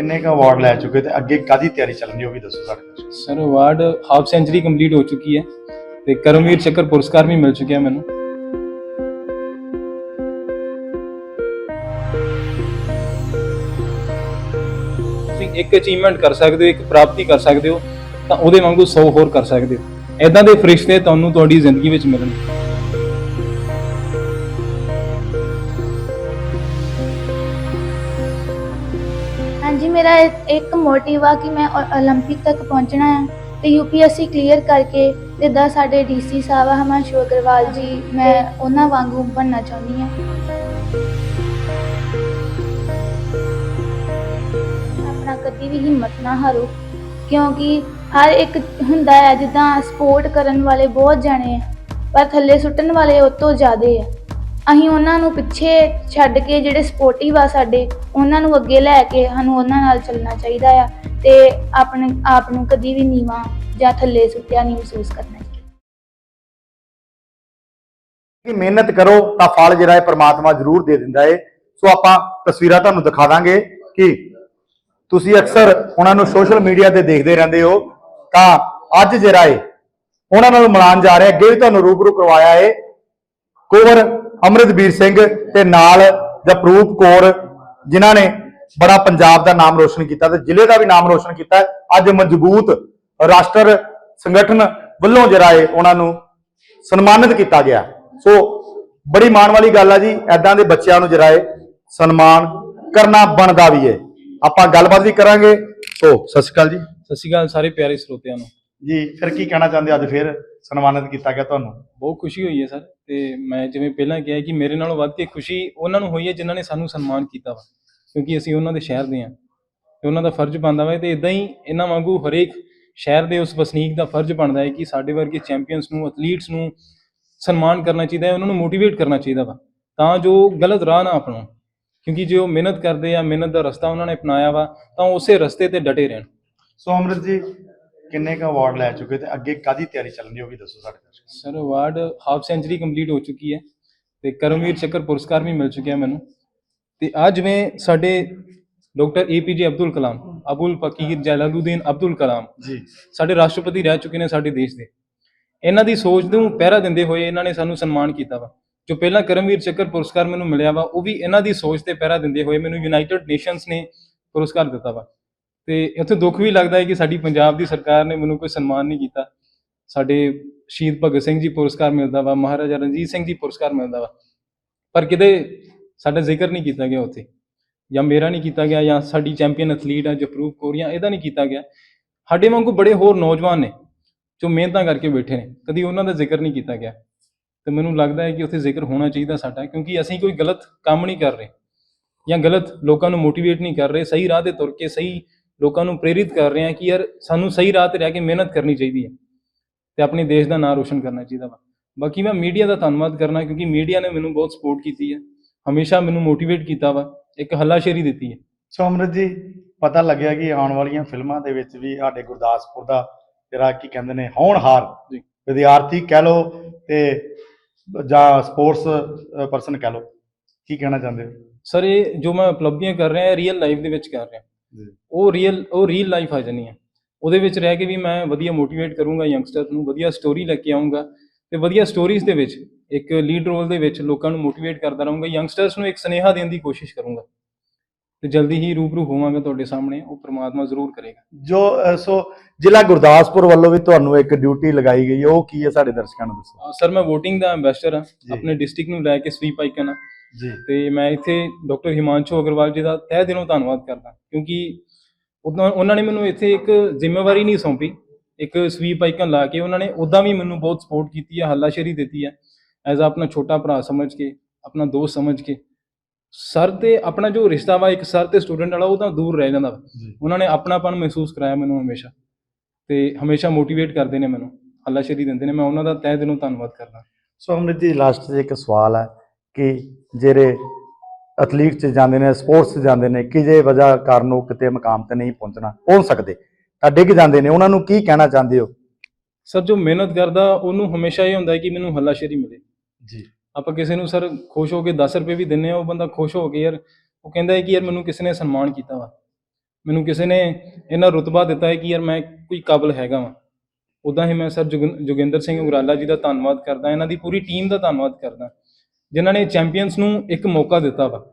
ਕਿੰਨੇ ਕ ਅਵਾਰਡ ਲੈ ਚੁੱਕੇ ਤੇ ਅੱਗੇ ਕਾਦੀ ਤਿਆਰੀ ਚੱਲ ਰਹੀ ਉਹ ਵੀ ਦੱਸੋ ਸਾਡੇ ਦਰਸ਼ਕਾਂ sir award half century complete ਹੋ ਚੁੱਕੀ ਹੈ ਤੇ ਕਰਮਵੀਰ ਚੱਕਰ ਪੁਰਸਕਾਰ ਵੀ ਮਿਲ ਚੁੱਕਿਆ ਮੈਨੂੰ। ਤੁਸੀਂ ਇੱਕ ਅਚੀਵਮੈਂਟ ਕਰ ਸਕਦੇ ਹੋ, ਇੱਕ ਪ੍ਰਾਪਤੀ ਕਰ ਸਕਦੇ ਹੋ, ਤਾਂ ਉਹਦੇ ਵਾਂਗੂ 100 ਹੋਰ ਕਰ ਸਕਦੇ ਹੋ। ਐਦਾਂ ਦੇ ਫਰਿਸ਼ਤੇ ਤੁਹਾਨੂੰ ਤੁਹਾਡੀ ਜ਼ਿੰਦਗੀ ਵਿੱਚ ਮਿਲਣਗੇ। ਹਾਂਜੀ ਮੇਰਾ ਇੱਕ- ਇੱਕ ਮੋਟਿਵ ਆ ਕਿ ਮੈਂ ਓ- 올림픽 ਤੱਕ ਪਹੁੰਚਣਾ ਹੈ ਤੇ ਯੂਪੀਐਸਸੀ ਕਲੀਅਰ ਕਰਕੇ ਜਿੱਦਾਂ ਸਾਡੇ ਡੀਸੀ ਸਾਹਿਬ ਆ ਹਮਾਂਸ਼ੂ ਅਗਰਵਾਲ ਜੀ ਮੈਂ ਉਹਨਾਂ ਵਾਂਗੂ ਬਣਨਾ ਚਾਹੁੰਦੀ ਹਾਂ ਆਪਣਾ ਕਦੀ ਵੀ ਹਿੰਮਤ ਨਾ ਹਾਰੋ ਕਿਉਂਕਿ ਹਰ ਇੱਕ ਹੁੰਦਾ ਹੈ ਜਿੱਦਾਂ ਸਪੋਰਟ ਕਰਨ ਵਾਲੇ ਬਹੁਤ ਜਾਣੇ ਆ ਪਰ ਥੱਲੇ ਸੁੱਟਣ ਵਾਲੇ ਉਹ ਤੋਂ ਜ਼ਿਆਦੇ ਆ ਅਸੀਂ ਉਹਨਾਂ ਨੂੰ ਪਿੱਛੇ ਛੱਡ ਕੇ ਜਿਹੜੇ ਸਪੋਰਟਿਵ ਆ ਸਾਡੇ, ਉਹਨਾਂ ਨੂੰ ਅੱਗੇ ਲੈ ਕੇ ਸਾਨੂੰ ਉਹਨਾਂ ਨਾਲ ਚੱਲਣਾ ਚਾਹੀਦਾ ਆ ਤੇ ਆਪਣੇ ਆਪ ਨੂੰ ਕਦੀ ਵੀ ਨੀਵਾਂ ਜਾਂ ਥੱਲੇ ਸੁੱਟਿਆ ਨਹੀਂ ਮਹਿਸੂਸ ਕਰਨਾ ਚਾਹੀਦਾ। ਕਿ ਮਿਹਨਤ ਕਰੋ ਤਾਂ ਫਲ ਜਿਹੜਾ ਹੈ ਪ੍ਰਮਾਤਮਾ ਜ਼ਰੂਰ ਦੇ ਦਿੰਦਾ ਹੈ ਸੋ ਆਪਾਂ ਤਸਵੀਰਾਂ ਤੁਹਾਨੂੰ ਦਿਖਾ ਦਾਂਗੇ ਕਿ ਤੁਸੀਂ ਅਕਸਰ ਉਹਨਾਂ ਨੂੰ ਸੋਸ਼ਲ ਮੀਡੀਆ ਤੇ ਦੇਖਦੇ ਰਹਿੰਦੇ ਹੋ। ਤਾਂ ਅੱਜ ਜਿਹੜਾ ਹੈ ਉਹਨਾਂ ਨਾਲ ਮਿਲਾਨ ਜਾ ਰਿਹਾ, ਅੱਗੇ ਵੀ ਤੁਹਾਨੂੰ ਰੂਬਰੂ ਕਰਵਾਇਆ ਹੈ ਕੁੰਵਰ ਅਮਰਿਤਵੀਰ ਸਿੰਘ ਤੇ ਨਾਲ ਜਪਰੂਪ ਕੌਰ ਜਿਨ੍ਹਾਂ ਨੇ ਬੜਾ ਪੰਜਾਬ ਦਾ ਨਾਮ ਰੋਸ਼ਨ ਕੀਤਾ ਤੇ ਜ਼ਿਲ੍ਹੇ ਦਾ ਵੀ ਨਾਮ ਰੋਸ਼ਨ ਕੀਤਾ। ਅੱਜ ਮਜ਼ਬੂਤ ਰਾਸ਼ਟਰ ਸੰਗਠਨ ਵੱਲੋਂ ਜਿਹੜਾ ਹੈ ਉਹਨਾਂ ਨੂੰ ਸਨਮਾਨਿਤ ਕੀਤਾ ਗਿਆ। ਸੋ ਬੜੀ ਮਾਣ ਵਾਲੀ ਗੱਲ ਆ ਜੀ ਐਦਾਂ ਦੇ ਬੱਚਿਆਂ ਨੂੰ ਜਿਹੜਾ ਹੈ ਸਨਮਾਨ ਕਰਨਾ ਬਣਦਾ ਵੀ ਹੈ ਆਪਾਂ ਗੱਲਬਾਤ ਵੀ ਕਰਾਂਗੇ। ਸੋ ਸਤਿ ਸ਼੍ਰੀ ਅਕਾਲ ਜੀ। ਸਤਿ ਸ਼੍ਰੀ ਅਕਾਲ ਸਾਰੇ ਪਿਆਰੇ ਸਰੋਤਿਆਂ ਨੂੰ। ਜੀ ਫਿਰ ਕੀ ਕਹਿਣਾ ਚਾਹੁੰਦੇ ਅੱਜ ਫਿਰ? ਸਨਮਾਨਿਤ ਕੀਤਾ ਗਿਆ ਤੁਹਾਨੂੰ? ਬਹੁਤ ਖੁਸ਼ੀ ਹੋਈ ਹੈ ਸਰ ਤੇ ਮੈਂ ਜਿਵੇਂ ਪਹਿਲਾਂ ਕਿਹਾ ਕਿ ਮੇਰੇ ਨਾਲੋਂ ਵੱਧ ਕੇ ਖੁਸ਼ੀ ਉਹਨਾਂ ਨੂੰ ਹੋਈ ਹੈ ਜਿਨ੍ਹਾਂ ਨੇ ਸਾਨੂੰ ਸਨਮਾਨ ਕੀਤਾ ਵਾ ਕਿਉਂਕਿ ਅਸੀਂ ਉਹਨਾਂ ਦੇ ਸ਼ਹਿਰ ਦੇ ਹਾਂ ਤੇ ਉਹਨਾਂ ਦਾ ਫਰਜ਼ ਬਣਦਾ ਵਾ ਤੇ ਇਦਾਂ ਹੀ ਇਹਨਾਂ ਵਾਂਗੂ ਹਰੇਕ ਸ਼ਹਿਰ ਦੇ ਉਸ ਵਸਨੀਕ ਦਾ ਫਰਜ਼ ਬਣਦਾ ਹੈ ਕਿ ਸਾਡੇ ਵਰਗੇ ਚੈਂਪੀਅਨਸ ਨੂੰ ਐਥਲੀਟਸ ਨੂੰ ਸਨਮਾਨ ਕਰਨਾ ਚਾਹੀਦਾ ਹੈ ਉਹਨਾਂ ਨੂੰ ਮੋਟੀਵੇਟ ਕਰਨਾ ਚਾਹੀਦਾ ਵਾ ਤਾਂ ਜੋ ਗਲਤ ਰਾਹ ਨਾ ਅਪਣਾਉਣ ਕਿਉਂਕਿ ਜੇ ਉਹ ਮਿਹਨਤ ਕਰਦੇ ਆ ਮਿਹਨਤ ਦਾ ਰਸਤਾ ਉਹਨਾਂ ਨੇ ਅਪਣਾਇਆ ਵਾ ਤਾਂ ਉਸੇ ਰਸਤੇ ਤੇ ਡਟੇ ਰਹਿਣ। ਸੋ ਅਮਰਿਤ ਜੀ ਕਿੰਨੇ ਕ ਅਵਾਰਡ ਲੈ ਚੁੱਕੇ ਤੇ ਅੱਗੇ ਕਾਦੀ ਤਿਆਰੀ ਚੱਲ ਰਹੀ ਉਹ ਵੀ ਦੱਸੋ ਸਾਡੇ ਦਰਸ਼ਕਾਂ sir award half century complete ਹੋ ਚੁੱਕੀ ਹੈ ਤੇ ਕਰਮਵੀਰ ਚੱਕਰ ਪੁਰਸਕਾਰ ਵੀ ਮਿਲ ਚੁੱਕਿਆ ਮੈਨੂੰ। ਤੇ ਆ ਜਿਵੇਂ ਸਾਡੇ doctor A P J Abdul Kalam Abul Fakir Jalaluddin Abdul Kalam ji. ਸਾਡੇ ਰਾਸ਼ਟਰਪਤੀ ਰਹਿ ਚੁੱਕੇ ਨੇ ਸਾਡੇ ਦੇਸ਼ ਦੇ। ਇਹਨਾਂ ਦੀ ਸੋਚ ਨੂੰ ਪਹਿਰਾ ਦਿੰਦੇ ਹੋਏ ਇਹਨਾਂ ਨੇ ਸਾਨੂੰ ਸਨਮਾਨ ਕੀਤਾ ਵਾ। ਜੋ ਪਹਿਲਾਂ ਕਰਮਵੀਰ ਚੱਕਰ ਪੁਰਸਕਾਰ ਮੈਨੂੰ ਮਿਲਿਆ ਵਾ ਉਹ ਵੀ ਇਹਨਾਂ ਦੀ ਸੋਚ ਤੇ ਪਹਿਰਾ ਦਿੰਦੇ ਹੋਏ ਮੈਨੂੰ ਯੂਨਾਈਟਿਡ ਨੇਸ਼ਨਸ ਨੇ ਪੁਰਸਕਾਰ ਦਿੱਤਾ ਵਾ। ਤੇ ਇੱਥੇ ਦੁੱਖ ਵੀ ਲੱਗਦਾ ਹੈ ਕਿ ਸਾਡੀ ਪੰਜਾਬ ਦੀ ਸਰਕਾਰ ਨੇ ਮੈਨੂੰ ਕੋਈ ਸਨਮਾਨ ਨਹੀਂ ਕੀਤਾ। ਸਾਡੇ ਸ਼ਹੀਦ ਭਗਤ ਸਿੰਘ ਜੀ ਪੁਰਸਕਾਰ ਮਿਲਦਾ ਵਾ, ਮਹਾਰਾਜਾ ਰਣਜੀਤ ਸਿੰਘ ਜੀ ਪੁਰਸਕਾਰ ਮਿਲਦਾ ਵਾ। ਪਰ ਕਿਤੇ ਸਾਡਾ ਜ਼ਿਕਰ ਨਹੀਂ ਕੀਤਾ ਗਿਆ ਉੱਥੇ, ਜਾਂ ਮੇਰਾ ਨਹੀਂ ਕੀਤਾ ਗਿਆ, ਜਾਂ ਸਾਡੀ ਚੈਂਪੀਅਨ ਐਥਲੀਟ ਆ ਜਪਰੂਪ ਕੋਰੀਆ ਇਹਦਾ ਨਹੀਂ ਕੀਤਾ ਗਿਆ। ਸਾਡੇ ਵਾਂਗੂ ਬੜੇ ਹੋਰ ਨੌਜਵਾਨ ਨੇ ਜੋ ਮਿਹਨਤਾਂ ਕਰਕੇ ਬੈਠੇ ਨੇ, ਕਦੀ ਉਹਨਾਂ ਦਾ ਜ਼ਿਕਰ ਨਹੀਂ ਕੀਤਾ ਗਿਆ। ਤੇ ਮੈਨੂੰ ਲੱਗਦਾ ਹੈ ਕਿ ਉੱਥੇ ਜ਼ਿਕਰ ਹੋਣਾ ਚਾਹੀਦਾ ਸਾਡਾ, ਕਿਉਂਕਿ ਅਸੀਂ ਕੋਈ ਗਲਤ ਕੰਮ ਨਹੀਂ ਕਰ ਰਹੇ, ਜਾਂ ਗਲਤ ਲੋਕਾਂ ਨੂੰ ਮੋਟੀਵੇਟ ਨਹੀਂ ਕਰ ਰਹੇ, ਸਹੀ ਰਾਹ ਤੇ ਤੁਰ ਕੇ, ਸਹੀ ਲੋਕਾਂ ਨੂੰ ਪ੍ਰੇਰਿਤ ਕਰ ਰਹੇ ਹਾਂ ਕਿ ਯਾਰ ਸਾਨੂੰ ਸਹੀ ਰਾਹ ਤੇ ਰਹਿ ਕੇ ਮਿਹਨਤ ਕਰਨੀ ਚਾਹੀਦੀ ਹੈ ਤੇ ਆਪਣੇ ਦੇਸ਼ ਦਾ ਨਾਮ ਰੋਸ਼ਨ ਕਰਨਾ ਚਾਹੀਦਾ ਵਾ। ਬਾਕੀ ਮੈਂ ਮੀਡੀਆ ਦਾ ਧੰਨਵਾਦ ਕਰਨਾ ਕਿਉਂਕਿ ਮੀਡੀਆ ਨੇ ਮੈਨੂੰ ਬਹੁਤ ਸਪੋਰਟ ਕੀਤੀ ਹੈ। ਹਮੇਸ਼ਾ ਮੈਨੂੰ ਮੋਟੀਵੇਟ ਕੀਤਾ ਵਾ ਇੱਕ ਹੱਲਾਸ਼ੇਰੀ ਦਿੱਤੀ ਹੈ। ਸੋ ਅਮਰਿਤ ਜੀ ਪਤਾ ਲੱਗਿਆ ਕਿ ਆਉਣ ਵਾਲੀਆਂ ਫਿਲਮਾਂ ਦੇ ਵਿੱਚ ਵੀ ਸਾਡੇ ਗੁਰਦਾਸਪੁਰ ਦਾ ਜਿਹੜਾ ਕੀ ਕਹਿੰਦੇ ਨੇ ਹੋਣਹਾਰ ਜੀ। ਵਿਦਿਆਰਥੀ ਕਹਿ ਲੋ ਤੇ ਜਾਂ ਸਪੋਰਟਸ ਪਰਸਨ ਕਹਿ ਲੋ ਕੀ ਕਹਿਣਾ ਚਾਹੁੰਦੇ ਹੋ? ਸਰ ਇਹ ਜੋ ਮੈਂ ਉਪਲਬਧੀਆਂ ਕਰ ਰਿਹਾ ਰੀਅਲ ਲਾਈਫ ਦੇ ਵਿੱਚ ਕਰ ਰਿਹਾ। ਉਹ ਰੀਅਲ ਉਹ ਰੀਅਲ ਲਾਈਫ ਆ ਜਾਣੀ ਹੈ ਉਹਦੇ ਵਿੱਚ ਰਹਿ ਕੇ ਵੀ ਮੈਂ ਵਧੀਆ ਮੋਟੀਵੇਟ ਕਰੂੰਗਾ ਯੰਗਸਟਰ ਨੂੰ ਵਧੀਆ ਸਟੋਰੀ ਲੈ ਕੇ ਆਉਂਗਾ ਤੇ ਵਧੀਆ ਸਟੋਰੀਜ਼ ਦੇ ਵਿੱਚ ਇੱਕ ਲੀਡ ਰੋਲ ਦੇ ਵਿੱਚ ਲੋਕਾਂ ਨੂੰ ਮੋਟੀਵੇਟ ਕਰਦਾ ਰਹੂੰਗਾ ਯੰਗਸਟਰਸ ਨੂੰ ਇੱਕ ਸੁਨੇਹਾ ਦੇਣ ਦੀ ਕੋਸ਼ਿਸ਼ ਕਰੂੰਗਾ। ਤੇ ਜਲਦੀ ਹੀ ਰੂਬਰੂ ਹੋਵਾਂਗਾ ਤੁਹਾਡੇ ਸਾਹਮਣੇ ਉਹ ਪ੍ਰਮਾਤਮਾ ਜ਼ਰੂਰ ਕਰੇਗਾ। ਜੋ ਸੋ ਜ਼ਿਲ੍ਹਾ ਗੁਰਦਾਸਪੁਰ ਵੱਲੋਂ ਵੀ ਤੁਹਾਨੂੰ ਇੱਕ ਡਿਊਟੀ ਲਗਾਈ ਗਈ ਹੈ ਉਹ ਕੀ ਹੈ ਸਾਡੇ ਦਰਸ਼ਕਾਂ ਨੂੰ ਦੱਸੋ? ਸਰ ਮੈਂ VOTING ਦਾ ਐਮਬੈਸਡਰ ਹਾਂ। ਆਪਣੇ ਡਿਸਟ੍ਰਿਕਟ ਨੂੰ ਲੈ ਕੇ ਸਵੀਪ ਆਈਕਨ ਹਾਂ। ਜੀ। ਤੇ ਮੈਂ ਇੱਥੇ ਡਾਕਟਰ ਹਿਮਾਂਸ਼ੂ ਅਗਰਵਾਲ ਜੀ ਦਾ ਤਹਿ ਦਿਲੋਂ ਧੰਨਵਾਦ ਕਰਦਾ ਕਿਉਂਕਿ ਉਹਨਾਂ ਨੇ ਮੈਨੂੰ ਇੱਥੇ ਇੱਕ ਜ਼ਿੰਮੇਵਾਰੀ ਨਹੀਂ ਸੌਂਪੀ। ਇੱਕ ਸਵੀਪ ਆਈਕਨ ਲਾ ਕੇ ਉਹਨਾਂ ਨੇ ਉਦਾਂ ਵੀ ਮੈਨੂੰ ਬਹੁਤ ਸਪੋਰਟ ਕੀਤੀ ਹੈ ਹੱਲਾਸ਼ੇਰੀ ਦਿੱਤੀ ਹੈ ਐਜ਼ ਆਪਣਾ ਛੋਟਾ ਭਰਾ ਸਮਝ ਕੇ ਆਪਣਾ ਦੋਸਤ ਸਮਝ ਕੇ। ਸਰ ਤੇ ਆਪਣਾ ਜੋ ਰਿਸ਼ਤਾ ਵਾ ਇੱਕ ਸਰ ਤੇ ਸਟੂਡੈਂਟ ਵਾਲਾ ਉਹ ਤਾਂ ਦੂਰ ਰਹਿ ਜਾਂਦਾ ਉਹਨਾਂ ਨੇ ਆਪਣਾਪਨ ਮਹਿਸੂਸ ਕਰਾਇਆ ਮੈਨੂੰ ਹਮੇਸ਼ਾ। ਤੇ ਹਮੇਸ਼ਾ ਮੋਟੀਵੇਟ ਕਰਦੇ ਨੇ ਮੈਨੂੰ ਹੱਲਾਸ਼ੇਰੀ ਦਿੰਦੇ ਨੇ। ਮੈਂ ਉਹਨਾਂ ਦਾ ਤਹਿ ਦਿਲੋਂ ਧੰਨਵਾਦ ਕਰਦਾ। ਸੋ ਅਮਰਿਤ ਜੀ ਲਾਸਟ 'ਚ ਇੱਕ ਸਵਾਲ ਹੈ। ਕਿ ਜਿਹੜੇ ਐਥਲੀਟ 'ਚ ਜਾਂਦੇ ਨੇ ਸਪੋਰਟਸ 'ਚ ਜਾਂਦੇ ਨੇ ਕਿਜੇ ਵਜ੍ਹਾ ਕਾਰਨ ਉਹ ਕਿਤੇ ਮਕਾਮ ਤੇ ਨਹੀਂ ਪਹੁੰਚਣਾ ਪਹੁੰਚ ਸਕਦੇ। ਤਾਂ ਡਿੱਗ ਜਾਂਦੇ ਨੇ? ਉਹਨਾਂ ਨੂੰ ਕੀ ਕਹਿਣਾ ਚਾਹੁੰਦੇ ਹੋ? ਸਰ ਜੋ ਮਿਹਨਤ ਕਰਦਾ ਉਹਨੂੰ ਹਮੇਸ਼ਾ ਇਹ ਹੁੰਦਾ ਹੈ ਕਿ ਮੈਨੂੰ ਹੱਲਾਸ਼ੇਰੀ ਮਿਲੇ। ਜੀ। ਆਪਾਂ ਕਿਸੇ ਨੂੰ ਸਰ ਖੁਸ਼ ਹੋ ਕੇ 10 ਰੁਪਏ ਵੀ ਦਿੰਨੇ ਆ ਉਹ ਬੰਦਾ ਖੁਸ਼ ਹੋ ਕੇ ਯਾਰ ਉਹ ਕਹਿੰਦਾ ਹੈ ਕਿ ਯਾਰ ਮੈਨੂੰ ਕਿਸੇ ਨੇ ਸਨਮਾਨ ਕੀਤਾ ਵਾ। ਮੈਨੂੰ ਕਿਸੇ ਨੇ ਇਹਨਾਂ ਰੁਤਬਾ ਦਿੱਤਾ ਹੈ ਕਿ ਯਾਰ ਮੈਂ ਕੋਈ ਕਾਬਲ ਹੈਗਾ ਵਾਂ। ਉਦਾਂ ਹੀ ਮੈਂ ਸਰ ਜੋਗਿੰ- ਜੋਗਿੰਦਰ ਸਿੰਘ ਉਗਰਾਲਾ ਜੀ ਦਾ ਧੰਨਵਾਦ ਕਰਦਾ ਇਹਨਾਂ ਦੀ ਪੂਰੀ ਟੀਮ ਦਾ ਧੰਨਵਾਦ ਕਰਦਾ। ਜਿਨ੍ਹਾਂ ਨੇ ਚੈਂਪੀਅਨਸ ਨੂੰ ਇੱਕ ਮੌਕਾ ਦਿੱਤਾ ਵਾ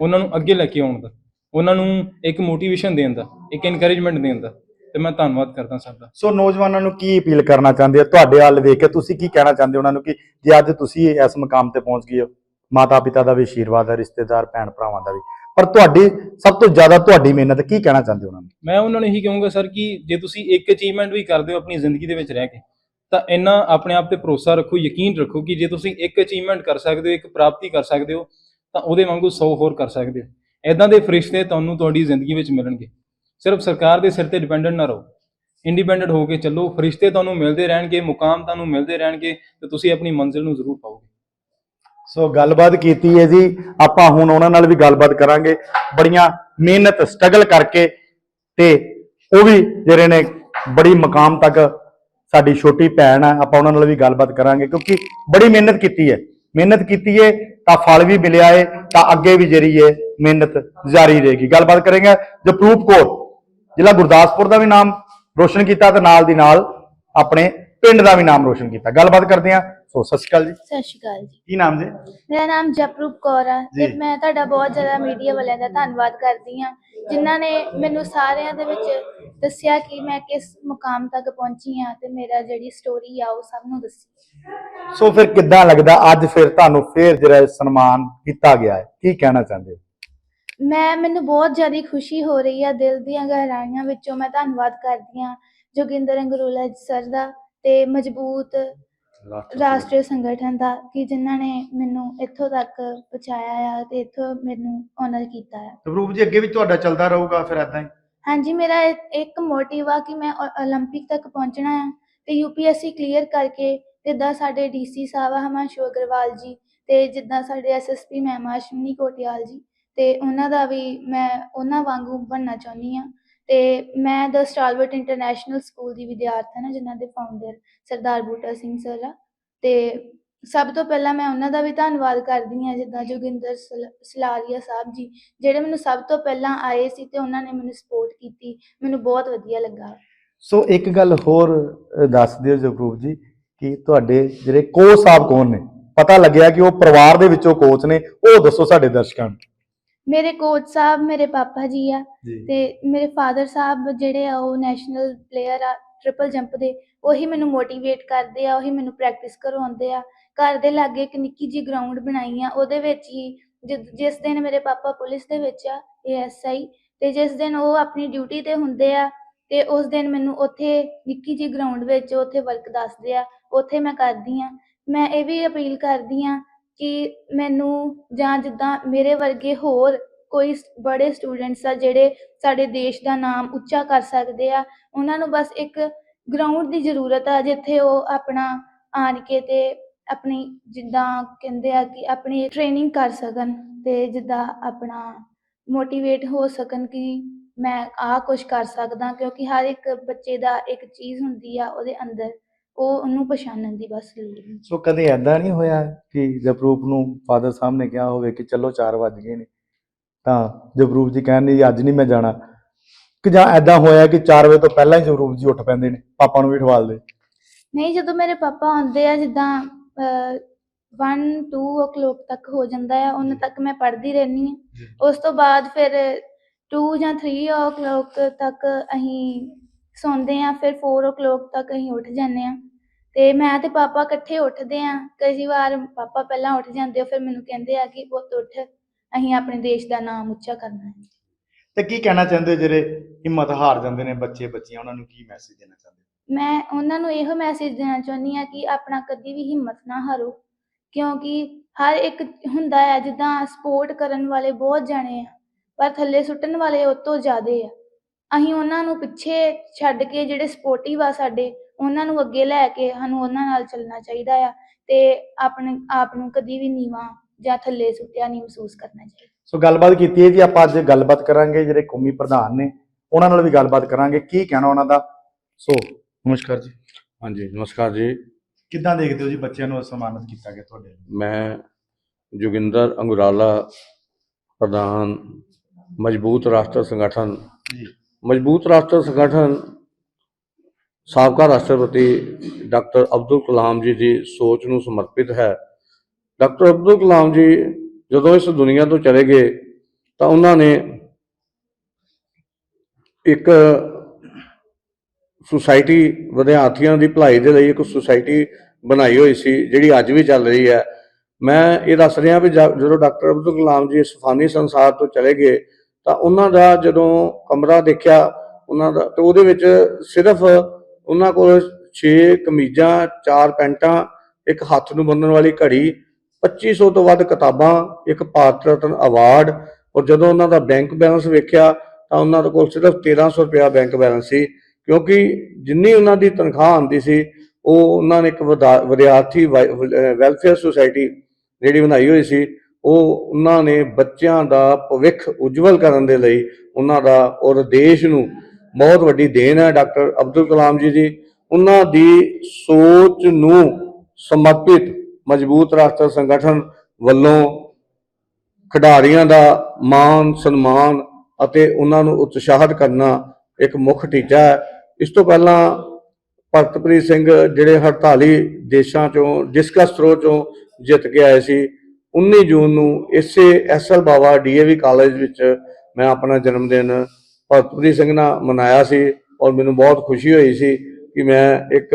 ਉਹਨਾਂ ਨੂੰ ਅੱਗੇ ਲੈ ਕੇ ਆਉਣ ਦਾ ਉਹਨਾਂ ਨੂੰ ਇੱਕ ਮੋਟੀਵੇਸ਼ਨ ਦੇਣ ਦਾ ਇੱਕ ਇਨਕਰੇਜਮੈਂਟ ਦੇਣ ਦਾ ਤੇ ਮੈਂ ਧੰਨਵਾਦ ਕਰਦਾ ਸਭ ਦਾ ਸੋ ਨੌਜਵਾਨਾਂ ਨੂੰ ਕੀ ਅਪੀਲ ਕਰਨਾ ਚਾਹੁੰਦੇ ਹੋ? ਤੁਹਾਡੇ ਵੱਲ ਵੇਖ ਕੇ ਤੁਸੀਂ ਕੀ ਕਹਿਣਾ ਚਾਹੁੰਦੇ ਹੋ ਉਹਨਾਂ ਨੂੰ ਕਿ ਜੇ ਅੱਜ ਤੁਸੀਂ ਇਸ ਮੁਕਾਮ ਤੇ ਪਹੁੰਚ ਗਏ ਹੋ ਮਾਤਾ ਪਿਤਾ ਦਾ ਵੀ ਆਸ਼ੀਰਵਾਦ ਹੈ ਰਿਸ਼ਤੇਦਾਰ ਭੈਣ ਭਰਾਵਾਂ ਦਾ ਵੀ। ਪਰ ਤੁਹਾਡੀ ਸਭ ਤੋਂ ਜ਼ਿਆਦਾ ਤੁਹਾਡੀ ਮਿਹਨਤ ਕੀ ਕਹਿਣਾ ਚਾਹੁੰਦੇ ਹੋ ਉਹਨਾਂ ਨੂੰ? ਮੈਂ ਉਹਨਾਂ ਨੂੰ ਇਹੀ ਕਹੂੰਗਾ ਸਰ ਕਿ ਜੇ ਤੁਸੀਂ ਇੱਕ ਅਚੀਵਮੈਂਟ ਵੀ ਕਰਦੇ ਹੋ ਆਪਣੀ ਜ਼ਿੰਦਗੀ ਦੇ ਵਿੱਚ ਰਹਿ ਕੇ ਤਾਂ ਇੰਨਾ ਆਪਣੇ ਆਪ ਤੇ ਭਰੋਸਾ ਰੱਖੋ, ਯਕੀਨ ਰੱਖੋ ਕਿ ਜੇ ਤੁਸੀਂ ਇੱਕ ਅਚੀਵਮੈਂਟ ਕਰ ਸਕਦੇ ਹੋ, ਇੱਕ ਪ੍ਰਾਪਤੀ ਕਰ ਸਕਦੇ ਹੋ, ਤਾਂ ਉਹਦੇ ਵਾਂਗੂ 100 ਹੋਰ ਕਰ ਸਕਦੇ ਹੋ। ਐਦਾਂ ਦੇ ਫਰਿਸ਼ਤੇ ਤੁਹਾਨੂੰ ਤੁਹਾਡੀ ਜ਼ਿੰਦਗੀ ਵਿੱਚ ਮਿਲਣਗੇ। ਸਿਰਫ ਸਰਕਾਰ ਦੇ ਸਿਰ ਤੇ ਡਿਪੈਂਡੈਂਟ ਨਾ ਰਹੋ। ਇੰਡੀਪੈਂਡੈਂਟ ਹੋ ਕੇ ਚੱਲੋ। ਫਰਿਸ਼ਤੇ ਤੁਹਾਨੂੰ ਮਿਲਦੇ ਰਹਿਣਗੇ, ਮੁਕਾਮ ਤੁਹਾਨੂੰ ਮਿਲਦੇ ਰਹਿਣਗੇ ਤੇ ਤੁਸੀਂ ਆਪਣੀ ਮੰਜ਼ਿਲ ਨੂੰ ਜ਼ਰੂਰ ਪਾਓਗੇ। ਸੋ ਗੱਲਬਾਤ ਕੀਤੀ ਹੈ ਜੀ। ਆਪਾਂ ਹੁਣ ਉਹਨਾਂ ਨਾਲ ਵੀ ਗੱਲਬਾਤ ਕਰਾਂਗੇ। ਬੜੀਆਂ ਮਿਹਨਤ ਸਟਰਗਲ ਕਰਕੇ ਤੇ ਉਹ ਵੀ ਜਿਹੜੇ ਨੇ ਬੜੀ ਮੁਕਾਮ ਤੱਕ ਸਾਡੀ ਛੋਟੀ ਭੈਣ ਆ, ਆਪਾਂ ਉਹਨਾਂ ਨਾਲ ਵੀ ਗੱਲਬਾਤ ਕਰਾਂਗੇ, ਕਿਉਂਕਿ ਬੜੀ ਮਿਹਨਤ ਕੀਤੀ ਹੈ ਮਿਹਨਤ ਕੀਤੀ ਹੈ ਤਾਂ ਫਲ ਵੀ ਮਿਲਿਆ ਹੈ ਤਾਂ ਅੱਗੇ ਵੀ ਜਿਹੜੀ ਹੈ ਮਿਹਨਤ ਜਾਰੀ ਰਹੇਗੀ। ਗੱਲਬਾਤ ਕਰਾਂਗੇ ਜਪਰੂਪ ਕੌਰ ਜ਼ਿਲ੍ਹਾ ਗੁਰਦਾਸਪੁਰ ਦਾ ਵੀ ਨਾਮ ਰੋਸ਼ਨ ਕੀਤਾ ਤੇ ਨਾਲ ਦੀ ਨਾਲ ਆਪਣੇ ਪਿੰਡ ਦਾ ਵੀ ਨਾਮ ਰੋਸ਼ਨ ਕੀਤਾ। ਗੱਲਬਾਤ ਕਰਦੇ ਹਾਂ। ਸੋ ਸਤਿ ਸ਼੍ਰੀ ਅਕਾਲ ਜੀ। ਸਤਿ ਸ਼੍ਰੀ ਅਕਾਲ ਜੀ। ਕੀ ਨਾਮ ਜੀ? ਮੇਰਾ ਨਾਮ ਜਪਰੂਪ ਕੌਰ ਆ ਤੇ ਜੀ। ਮੈਂ ਤੁਹਾਡਾ ਬਹੁਤ ਜ਼ਿਆਦਾ ਮੀਡੀਆ ਵਾਲਿਆਂ ਦਾ ਧੰਨਵਾਦ ਕਰਦੀ ਹਾਂ ਜਿਨ੍ਹਾਂ ਨੇ ਮੈਨੂੰ ਸਾਰਿਆਂ ਦੇ ਵਿੱਚ ਦੱਸਿਆ ਕਿ ਮੈਂ ਕਿਸ ਮੁਕਾਮ ਤੱਕ ਪਹੁੰਚੀ ਹਾਂ ਤੇ ਮੇਰਾ ਜਿਹੜੀ ਸਟੋਰੀ ਆ ਉਹ ਸਭ ਨੂੰ ਦੱਸੀ। ਸੋ ਫਿਰ ਕਿੱਦਾਂ ਲੱਗਦਾ? ਅੱਜ ਫਿਰ ਤੁਹਾਨੂੰ ਫੇਰ ਜਿਹੜਾ ਇਹ ਸਨਮਾਨ ਕੀਤਾ ਗਿਆ ਹੈ ਕੀ ਕਹਿਣਾ ਚਾਹੁੰਦੇ ਹੋ? ਮੈਂ ਮੈਨੂੰ ਬਹੁਤ ਜ਼ਿਆਦਾ ਖੁਸ਼ੀ ਹੋ ਰਹੀ ਆ ਦਿਲ ਦੀਆਂ ਗਹਿਰਾਈਆਂ ਵਿੱਚੋਂ ਮੈਂ ਧੰਨਵਾਦ ਕਰਦੀ ਹਾਂ ਜੋਗਿੰਦਰ ਅੰਗਰੂਲਾ ਸਰ ਦਾ ਤੇ ਮਜ਼ਬੂਤ ਰਾਸ਼ਟਰੀ ਸੰਗਠਨ ਦਾ ਕਿ ਜਿਨ੍ਹਾਂ ਨੇ ਮੈਨੂੰ ਇੱਥੋਂ ਤੱਕ ਪਹੁੰਚਾਇਆ ਆ ਤੇ ਇੱਥੋਂ ਮੈਨੂੰ ਆਨਰ ਕੀਤਾ ਆ ਸਵਰੂਪ ਜੀ ਅੱਗੇ ਵੀ ਤੁਹਾਡਾ ਚੱਲਦਾ ਰਹੂਗਾ ਫਿਰ ਐਦਾਂ ਹੀ ਹਾਂਜੀ ਮੇਰਾ ਇ- ਇੱਕ ਮੋਟਿਵ ਆ ਕਿ ਮੈਂ ਓ- 올림픽 ਤੱਕ ਪਹੁੰਚਣਾ ਹੈ ਤੇ ਯੂਪੀਐਸਸੀ ਕਲੀਅਰ ਕਰਕੇ ਜਿੱਦਾਂ ਸਾਡੇ ਡੀਸੀ ਸਾਹਿਬ ਆ ਹਮਾਂਸ਼ੂ ਅਗਰਵਾਲ ਜੀ ਤੇ ਜਿੱਦਾਂ ਸਾਡੇ ਐਸਐਸਪੀ ਮੈਮ ਆ ਅਸ਼ਵਨੀ ਕੋਟਿਆਲ ਜੀ ਤੇ ਉਹਨਾਂ ਦਾ ਵੀ ਮੈਂ ਉਹਨਾਂ ਵਾਂਗੂ ਬਣਨਾ ਚਾਹੁੰਦੀ ਆ ਤੇ ਮੈਂ ਦ ਸਟਾਲਵਰਟ ਇੰਟਰਨੈਸ਼ਨਲ ਸਕੂਲ ਦੀ ਵਿਦਿਆਰਥਣ ਹਾਂ ਜਿਨ੍ਹਾਂ ਦੇ ਫਾਊਂਡਰ ਸਰਦਾਰ ਬੂਟਾ ਸਿੰਘ ਸਰ ਆ। ਤੇ ਸਭ ਤੋਂ ਪਹਿਲਾਂ ਮੈਂ ਉਹਨਾਂ ਦਾ ਵੀ ਧੰਨਵਾਦ ਕਰਦੀ ਹਾਂ, ਜਿੱਦਾਂ ਜੋਗਿੰਦਰ ਸਲਾਰੀਆ ਸਾਹਿਬ ਜੀ, ਜਿਹੜੇ ਮੈਨੂੰ ਸਭ ਤੋਂ ਪਹਿਲਾਂ ਆਏ ਸੀ ਤੇ ਉਹਨਾਂ ਨੇ ਮੈਨੂੰ ਸਪੋਰਟ ਕੀਤੀ। ਮੈਨੂੰ ਬਹੁਤ ਵਧੀਆ ਲੱਗਾ। ਸੋ ਇੱਕ ਗੱਲ ਹੋਰ ਦੱਸ ਦਿਓ ਜਗਰੂਪ ਜੀ, ਕਿ ਤੁਹਾਡੇ ਜਿਹੜੇ ਕੋਚ ਸਾਹਿਬ ਕੌਣ ਨੇ? ਪਤਾ ਲੱਗਿਆ ਕਿ ਉਹ ਪਰਿਵਾਰ ਦੇ ਵਿੱਚੋਂ ਕੋਚ ਨੇ, ਉਹ ਦੱਸੋ ਸਾਡੇ ਦਰਸ਼ਕਾਂ ਨੂੰ। ਮੇਰੇ ਕੋਚ ਸਾਹਿਬ ਮੇਰੇ ਪਾਪਾ ਜੀ ਆ ਜੀ। ਤੇ ਮੇਰੇ ਫਾਦਰ ਸਾਹਿਬ ਜਿਹੜੇ ਆ ਉਹ ਨੈਸ਼ਨਲ ਪਲੇਅਰ ਆ ਟ੍ਰਿਪਲ ਜੰਪ ਦੇ ਉਹੀ ਮੈਨੂੰ ਮੋਟੀਵੇਟ ਕਰਦੇ ਆ ਉਹੀ ਮੈਨੂੰ ਪ੍ਰੈਕਟਿਸ ਕਰਵਾਉਂਦੇ ਆ। ਘਰ ਦੇ ਲਾਗੇ ਇੱਕ ਨਿੱਕੀ ਜੀ ਗਰਾਊਂਡ ਬਣਾਈ ਆ ਉਹਦੇ ਵਿੱਚ ਹੀ ਜਿਸ ਦਿਨ ਮੇਰੇ ਪਾਪਾ ਪੁਲਿਸ ਦੇ ਵਿੱਚ ਆ ਏਐਸਆਈ ਤੇ ਜਿਸ ਦਿਨ ਉਹ ਆਪਣੀ ਡਿਊਟੀ ਤੇ ਹੁੰਦੇ ਆ ਤੇ ਉਸ ਦਿਨ ਮੈਨੂੰ ਉੱਥੇ ਨਿੱਕੀ ਜੀ ਗਰਾਊਂਡ ਵਿੱਚ ਉੱਥੇ ਵਰਕ ਦੱਸਦੇ ਆ ਉੱਥੇ ਮੈਂ ਕਰਦੀ ਆ। ਮੈਂ ਇਹ ਵੀ ਅਪੀਲ ਕਰਦੀ ਆ ਕਿ ਮੈਨੂੰ ਜਾਂ ਜਿੱਦਾਂ ਮੇਰੇ ਵਰਗੇ ਹੋਰ ਕੋਈ ਬੜੇ ਸਟੂਡੈਂਟਸ ਆ ਜਿਹੜੇ ਸਾਡੇ ਦੇਸ਼ ਦਾ ਨਾਮ ਉੱਚਾ ਕਰ ਸਕਦੇ ਆ, ਉਹਨਾਂ ਨੂੰ ਬਸ ਇੱਕ ਗਰਾਊਂਡ ਦੀ ਜ਼ਰੂਰਤ ਆ, ਜਿੱਥੇ ਉਹ ਆਪਣਾ ਆਣ ਕੇ ਤੇ ਆਪਣੀ ਜਿੱਦਾਂ ਕਹਿੰਦੇ ਆ ਕਿ ਆਪਣੀ ਟ੍ਰੇਨਿੰਗ ਕਰ ਸਕਣ ਤੇ ਜਿੱਦਾਂ ਆਪਣਾ ਮੋਟੀਵੇਟ ਹੋ ਸਕਣ ਕਿ ਮੈਂ ਆਹ ਕੁਝ ਕਰ ਸਕਦਾ, ਕਿਉਂਕਿ ਹਰ ਇੱਕ ਬੱਚੇ ਦਾ ਇੱਕ ਚੀਜ਼ ਹੁੰਦੀ ਆ ਉਹਦੇ ਅੰਦਰ। ਉਹ ਉਹਨੂੰ ਪਛਾਣਨ ਦੀ ਬਸ ਲੋੜ ਹੁੰਦੀ ਸੋ ਕਦੇ ਐਦਾਂ ਨਹੀਂ ਹੋਇਆ ਕਿ ਜਗਰੂਪ ਨੂੰ ਫਾਦਰ ਸਾਹਿਬ ਨੇ ਕਿਹਾ ਹੋਵੇ ਕਿ ਚਲੋ 4 ਵੱਜ ਗਏ ਨੇ? ਤਾਂ ਜਗਰੂਪ ਜੀ ਕਹਿੰਦੇ ਜੀ ਅੱਜ ਨਹੀਂ ਮੈਂ ਜਾਣਾ। ਕਿ ਜਾਂ ਐਦਾਂ ਹੋਇਆ ਕਿ 4 ਵਜੇ ਤੋਂ ਪਹਿਲਾਂ ਹੀ ਜਗਰੂਪ ਜੀ ਉੱਠ ਪੈਂਦੇ ਨੇ ਪਾਪਾ ਨੂੰ ਵੀ ਉਠਵਾਲਦੇ ਨਹੀਂ ਜਦੋਂ ਮੇਰੇ ਪਾਪਾ ਆਉਂਦੇ ਆ ਜਿੱਦਾਂ 1 2 o'clock ਤੱਕ ਹੋ ਜਾਂਦਾ ਆ ਉਹਨਾਂ ਤੱਕ ਮੈਂ ਪੜ੍ਹਦੀ ਰਹਿੰਦੀ ਹਾਂ ਉਸ ਤੋਂ ਬਾਅਦ ਫਿਰ 2 ਜਾਂ 3 o'clock ਤੱਕ ਅਸੀਂ ਸੌਂਦੇ ਆ ਫਿਰ 4 o'clock ਤੱਕ ਅਸੀਂ ਉੱਠ ਜਾਂਦੇ ਆ ਤੇ ਮੈਂ ਤੇ ਪਾਪਾ ਇਕੱਠੇ ਉੱਠਦੇ ਆ ਕਈ ਵਾਰ ਪਾਪਾ ਪਹਿਲਾਂ ਉੱਠ ਜਾਂਦੇ ਆ ਫਿਰ ਮੈਨੂੰ ਕਹਿੰਦੇ ਆ ਕਿ ਪੁੱਤ ਉੱਠ ਅਸੀਂ ਆਪਣੇ ਦੇਸ਼ ਦਾ ਨਾਮ ਉੱਚਾ ਕਰਨਾ ਹੈ। ਤੇ ਕੀ ਕਹਿਣਾ ਚਾਹੁੰਦੇ ਹੋ ਜਿਹੜੇ ਹਿੰਮਤ ਹਾਰ ਜਾਂਦੇ ਨੇ ਬੱਚੇ ਬੱਚੀਆਂ? ਉਹਨਾਂ ਨੂੰ ਕੀ ਮੈਸੇਜ ਦੇਣਾ ਚਾਹੁੰਦੇ ਹੋ? ਮੈਂ ਉਹਨਾਂ ਨੂੰ ਇਹੋ ਮੈਸੇਜ ਦੇਣਾ ਚਾਹੁੰਦੀ ਆ ਕਿ ਆਪਣਾ ਕਦੀ ਵੀ ਹਿੰਮਤ ਨਾ ਹਾਰੋ ਕਿਉਂਕਿ ਹਰ ਇੱਕ ਹੁੰਦਾ ਹੈ ਜਿੱਦਾਂ ਸਪੋਰਟ ਕਰਨ ਵਾਲੇ ਬਹੁਤ ਜਾਣੇ ਆ ਪਰ ਥੱਲੇ ਸੁੱਟਣ ਵਾਲੇ ਉਹ ਤੋਂ ਜ਼ਿਆਦੇ ਆ। ਅਸੀਂ ਉਹਨਾਂ ਨੂੰ ਪਿੱਛੇ ਛੱਡ ਕੇ ਜਿਹੜੇ ਸਪੋਰਟਿਵ ਆ ਸਾਡੇ ਉਹਨਾਂ ਨੂੰ ਅੱਗੇ ਲੈ ਕੇ ਸਾਨੂੰ ਉਹਨਾਂ ਨਾਲ ਚੱਲਣਾ ਚਾਹੀਦਾ ਆ ਤੇ ਆਪਣੇ ਆਪ ਨੂੰ ਕਦੀ ਵੀ ਨੀਵਾਂ ਜਾਂ ਥੱਲੇ ਸੁੱਟਿਆ ਨਹੀਂ ਮਹਿਸੂਸ ਕਰਨਾ ਚਾਹੀਦਾ। ਸੋ ਗੱਲਬਾਤ ਕੀਤੀ ਹੈ ਜੀ ਆਪਾਂ ਅੱਜ ਗੱਲਬਾਤ ਕਰਾਂਗੇ ਜਿਹੜੇ ਕੌਮੀ ਪ੍ਰਧਾਨ ਨੇ ਉਹਨਾਂ ਨਾਲ ਵੀ ਗੱਲਬਾਤ ਕਰਾਂਗੇ ਕੀ ਕਹਿਣਾ ਉਹਨਾਂ ਦਾ? ਸੋ ਨਮਸਕਾਰ ਜੀ। ਹਾਂਜੀ ਨਮਸਕਾਰ ਜੀ। ਕਿੱਦਾਂ ਦੇਖਦੇ ਹੋ ਜੀ ਬੱਚਿਆਂ ਨੂੰ ਸਨਮਾਨਿਤ ਕੀਤਾ ਗਿਆ ਤੁਹਾਡੇ ਵੱਲੋਂ? ਮੈਂ ਜੋਗਿੰਦਰ ਅੰਗੁਰਾਲਾ ਪ੍ਰਧਾਨ ਮਜ਼ਬੂਤ ਰਾਸ਼ਟਰ ਸੰਗਠਨ ਜੀ। ਮਜ਼ਬੂਤ ਰਾਸ਼ਟਰ ਸੰਗਠਨ ਸਾਬਕਾ ਰਾਸ਼ਟਰਪਤੀ ਡਾਕਟਰ ਅਬਦੁਲ ਕਲਾਮ ਜੀ ਦੀ ਸੋਚ ਨੂੰ ਸਮਰਪਿਤ ਹੈ। ਡਾਕਟਰ ਅਬਦੁਲ ਕਲਾਮ ਜੀ ਜਦੋਂ ਇਸ ਦੁਨੀਆ ਤੋਂ ਚਲੇ ਗਏ ਤਾਂ ਉਹਨਾਂ ਨੇ ਇੱਕ ਸੁਸਾਇਟੀ ਵਿਦਿਆਰਥੀਆਂ ਦੀ ਭਲਾਈ ਦੇ ਲਈ ਇੱਕ ਸੁਸਾਇਟੀ ਬਣਾਈ ਹੋਈ ਸੀ, ਜਿਹੜੀ ਅੱਜ ਵੀ ਚੱਲ ਰਹੀ ਹੈ। ਮੈਂ ਇਹ ਦੱਸ ਰਿਹਾ ਵੀ ਜਦੋਂ ਡਾਕਟਰ ਅਬਦੁਲ ਕਲਾਮ ਜੀ ਇਸ ਫਾਨੀ ਸੰਸਾਰ ਤੋਂ ਚਲੇ ਗਏ ਤਾਂ ਉਹਨਾਂ ਦਾ ਜਦੋਂ ਕਮਰਾ ਦੇਖਿਆ, ਉਹਨਾਂ ਦਾ ਤੇ ਉਹਦੇ ਵਿੱਚ ਸਿਰਫ ਉਹਨਾਂ ਕੋਲ 6 ਕਮੀਜ਼ਾਂ 4 ਪੈਂਟਾਂ, ਇੱਕ ਹੱਥ ਨੂੰ ਬੰਨਣ ਵਾਲੀ ਘੜੀ 2500 ਤੋਂ ਵੱਧ ਕਿਤਾਬਾਂ, ਇੱਕ ਭਾਰਤ ਰਤਨ ਅਵਾਰਡ ਔਰ ਜਦੋਂ ਉਹਨਾਂ ਦਾ ਬੈਂਕ ਬੈਲੈਂਸ ਵੇਖਿਆ ਤਾਂ ਉਹਨਾਂ ਦੇ ਕੋਲ ਸਿਰਫ 1300 ਰੁਪਇਆ ਬੈਂਕ ਬੈਲੈਂਸ ਸੀ। ਕਿਉਂਕਿ ਜਿੰਨੀ ਉਹਨਾਂ ਦੀ ਤਨਖਾਹ ਆਉਂਦੀ ਸੀ, ਉਹ ਉਹਨਾਂ ਨੇ ਇੱਕ ਵਿਦਾ- ਵਿਦਿਆਰਥੀ ਵੈਲਫੇਅਰ ਸੁਸਾਇਟੀ ਜਿਹੜੀ ਬਣਾਈ ਹੋਈ ਸੀ ਉਹ ਉਹਨਾਂ ਨੇ ਬੱਚਿਆਂ ਦਾ ਭਵਿੱਖ ਉਜਵਲ ਕਰਨ ਦੇ ਲਈ ਉਹਨਾਂ ਦਾ ਔਰ ਦੇਸ਼ ਨੂੰ ਬਹੁਤ ਵੱਡੀ ਦੇਣ ਹੈ, ਡਾਕਟਰ ਅਬਦੁਲ ਕਲਾਮ ਜੀ ਦੀ। ਉਹਨਾਂ ਦੀ ਸੋਚ ਨੂੰ ਸਮਰਪਿਤ ਮਜ਼ਬੂਤ ਰਾਸ਼ਟਰ ਸੰਗਠਨ ਵੱਲੋਂ ਖਿਡਾਰੀਆਂ ਦਾ ਮਾਣ, ਸਨਮਾਨ ਅਤੇ ਉਹਨਾਂ ਨੂੰ ਉਤਸ਼ਾਹਿਤ ਕਰਨਾ ਇੱਕ ਮੁੱਖ ਟੀਚਾ ਹੈ। ਇਸ ਤੋਂ ਪਹਿਲਾਂ ਭਗਤਪ੍ਰੀਤ ਸਿੰਘ ਜਿਹੜੇ 48 ਦੇਸ਼ਾਂ ਚੋਂ ਡਿਸਕਸ ਥਰੋ ਚੋਂ ਜਿੱਤ ਕੇ ਆਏ ਸੀ 19 ਜੂਨ ਨੂੰ ਇਸੇ ਐਸਐਲ ਬਾਵਾ ਡੀਏਵੀ ਕਾਲਜ ਵਿੱਚ ਮੈਂ ਆਪਣਾ ਜਨਮ ਦਿਨ ਭਗਤਪ੍ਰੀਤ ਸਿੰਘ ਨਾਲ ਮਨਾਇਆ ਸੀ ਔਰ ਮੈਨੂੰ ਬਹੁਤ ਖੁਸ਼ੀ ਹੋਈ ਸੀ ਕਿ ਮੈਂ ਇੱਕ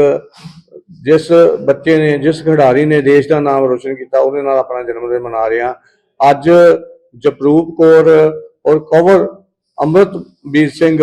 ਜਿਸ ਬੱਚੇ ਨੇ, ਜਿਸ ਖਿਡਾਰੀ ਨੇ ਦੇਸ਼ ਦਾ ਨਾਮ ਰੋਸ਼ਨ ਕੀਤਾ, ਉਹਦੇ ਨਾਲ ਆਪਣਾ ਜਨਮ ਦਿਨ ਮਨਾ ਰਿਹਾ। ਅੱਜ ਜਪਰੂਪ ਕੌਰ ਔਰ ਕਵਰ ਅੰਮ੍ਰਿਤਵੀਰ ਸਿੰਘ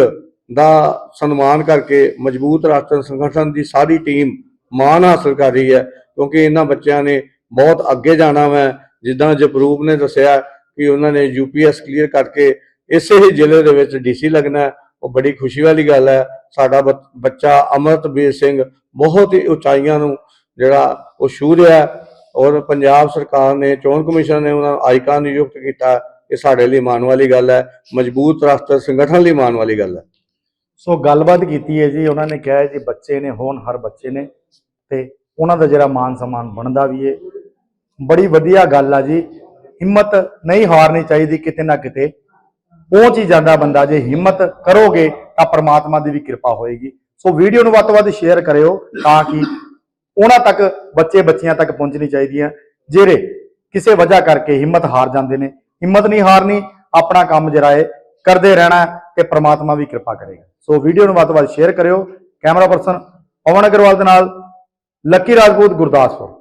ਦਾ ਸਨਮਾਨ ਕਰਕੇ ਮਜ਼ਬੂਤ ਰਾਸ਼ਟਰ ਸੰਗਠਨ ਦੀ ਸਾਰੀ ਟੀਮ ਮਾਣ ਹਾਸਲ ਕਰ ਰਹੀ ਹੈ ਕਿਉਂਕਿ ਇਹਨਾਂ ਬੱਚਿਆਂ ਨੇ ਬਹੁਤ ਅੱਗੇ ਜਾਣਾ ਹੈ ਜਿੱਦਾਂ ਜਪਰੂਪ ਨੇ ਦੱਸਿਆ ਕਿ ਉਹਨਾਂ ਨੇ ਯੂਪੀਐਸ ਕਲੀਅਰ ਕਰਕੇ ਇਸੇ ਹੀ ਜ਼ਿਲ੍ਹੇ ਦੇ ਵਿੱਚ ਡੀਸੀ ਲੱਗਣਾ ਉਹ ਬੜੀ ਖੁਸ਼ੀ ਵਾਲੀ ਗੱਲ ਹੈ। ਸਾਡਾ ਬੱਚਾ ਅਮਰਤਵੀਰ ਸਿੰਘ ਬਹੁਤ ਹੀ ਉਚਾਈਆਂ ਨੂੰ ਜਿਹੜਾ ਉਹ ਛੂਹ ਰਿਹਾ ਔਰ ਪੰਜਾਬ ਸਰਕਾਰ ਨੇ, ਚੋਣ ਕਮਿਸ਼ਨ ਨੇ ਉਹਨਾਂ ਨੂੰ ਆਈਕਾਨ ਨਿਯੁਕਤ ਕੀਤਾ ਇਹ ਸਾਡੇ ਲਈ ਮਾਣ ਵਾਲੀ ਗੱਲ ਹੈ। ਮਜ਼ਬੂਤ ਰਾਸ਼ਟਰ ਸੰਗਠਨ ਲਈ ਮਾਣ ਵਾਲੀ ਗੱਲ ਹੈ। ਸੋ ਗੱਲਬਾਤ ਕੀਤੀ ਹੈ ਜੀ। ਉਹਨਾਂ ਨੇ ਕਿਹਾ ਹੈ ਜੀ, ਬੱਚੇ ਨੇ, ਹੋਣ ਹਰ ਬੱਚੇ ਨੇ ਤੇ ਉਹਨਾਂ ਦਾ ਜਿਹੜਾ ਮਾਨ ਸਨਮਾਨ ਬਣਦਾ ਵੀ ਹੈ। ਬੜੀ ਵਧੀਆ ਗੱਲ ਆ ਜੀ। ਹਿੰਮਤ ਨਹੀਂ ਹਾਰਨੀ ਚਾਹੀਦੀ ਕਿਤੇ ਨਾ ਕਿਤੇ। ਪਹੁੰਚ ਹੀ ਜਾਂਦਾ ਬੰਦਾ, ਜੇ ਹਿੰਮਤ ਕਰੋਗੇ ਤਾਂ ਪ੍ਰਮਾਤਮਾ ਦੀ ਵੀ ਕਿਰਪਾ ਹੋਏਗੀ। ਸੋ ਵੀਡੀਓ ਨੂੰ ਵੱਧ ਤੋਂ ਵੱਧ ਸ਼ੇਅਰ ਕਰਿਓ ਤਾਂ ਕਿ ਉਹਨਾਂ ਤੱਕ, ਬੱਚੇ ਬੱਚੀਆਂ ਤੱਕ ਪਹੁੰਚਣੀ ਚਾਹੀਦੀ ਹੈ ਜਿਹੜੇ ਕਿਸੇ ਵਜ੍ਹਾ ਕਰਕੇ ਹਿੰਮਤ ਹਾਰ ਜਾਂਦੇ ਨੇ, ਹਿੰਮਤ ਨਹੀਂ ਹਾਰਨੀ, ਆਪਣਾ ਕੰਮ ਜਿਹੜਾ ਹੈ ਕਰਦੇ ਰਹਿਣਾ ਹੈ ਤੇ ਪ੍ਰਮਾਤਮਾ ਵੀ ਕਿਰਪਾ ਕਰੇਗਾ। ਸੋ ਵੀਡੀਓ ਨੂੰ ਵੱਧ ਤੋਂ ਵੱਧ ਸ਼ੇਅਰ ਕਰਿਓ। ਕੈਮਰਾ ਪਰਸਨ ਪਵਨ ਅਗਰਵਾਲ ਦੇ ਨਾਲ, ਲੱਕੀ ਰਾਜਪੂਤ, ਗੁਰਦਾਸਪੁਰ।